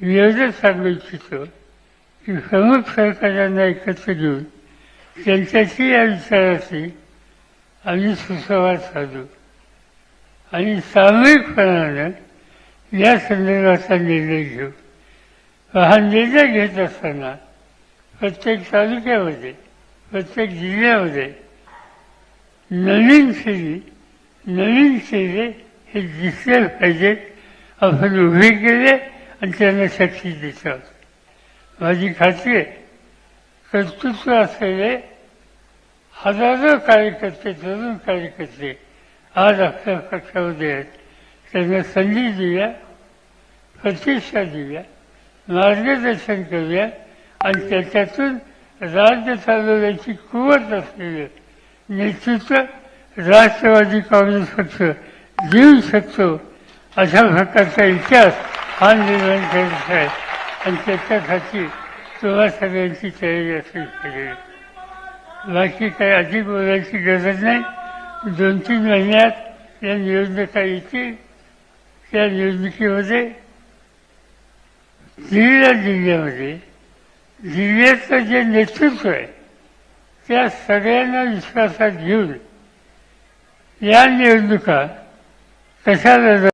एवढंच सांगू इच्छितो की प्रमुख सहकार्यांना एकत्र घेऊन त्यांच्याशी या विचाराशी आम्ही सुसंवाद साधू. आणि सामूहिकपणानं या संदर्भाचा निर्णय घेऊ हा निर्णय घेत असताना प्रत्येक तालुक्यामध्ये प्रत्येक जिल्ह्यामध्ये नवीन शैली नवीन शैली हे दिसले पाहिजेत. आपण उभे केले आणि त्यांना शक्ती देतात माझी खात्री आहे. कर्तृत्व असलेले हजारो कार्यकर्ते तरुण कार्यकर्ते आज आपल्या पक्षामध्ये आहेत. त्यांना संधी दिल्या प्रतिष्ठा दिल्या मार्गदर्शन करूया आणि त्याच्यातून राज्य चालवण्याची कुवत असलेलं नेतृत्व राष्ट्रवादी काँग्रेस पक्ष देऊ शकतो अशा प्रकारचा इतिहास हा निर्माण करत आहे आणि त्याच्यासाठी तुम्हा सगळ्यांची तयारी असली पाहिजे बाकी काही अधिक बोलायची गरज नाही. दोन तीन महिन्यात या निवडणुका येतील. त्या निवडणुकीमध्ये दिल्लीला जिल्ह्यामध्ये जिल्ह्याचं जे नेतृत्व आहे त्या सगळ्यांना विश्वासात घेऊन या निवडणुका कशा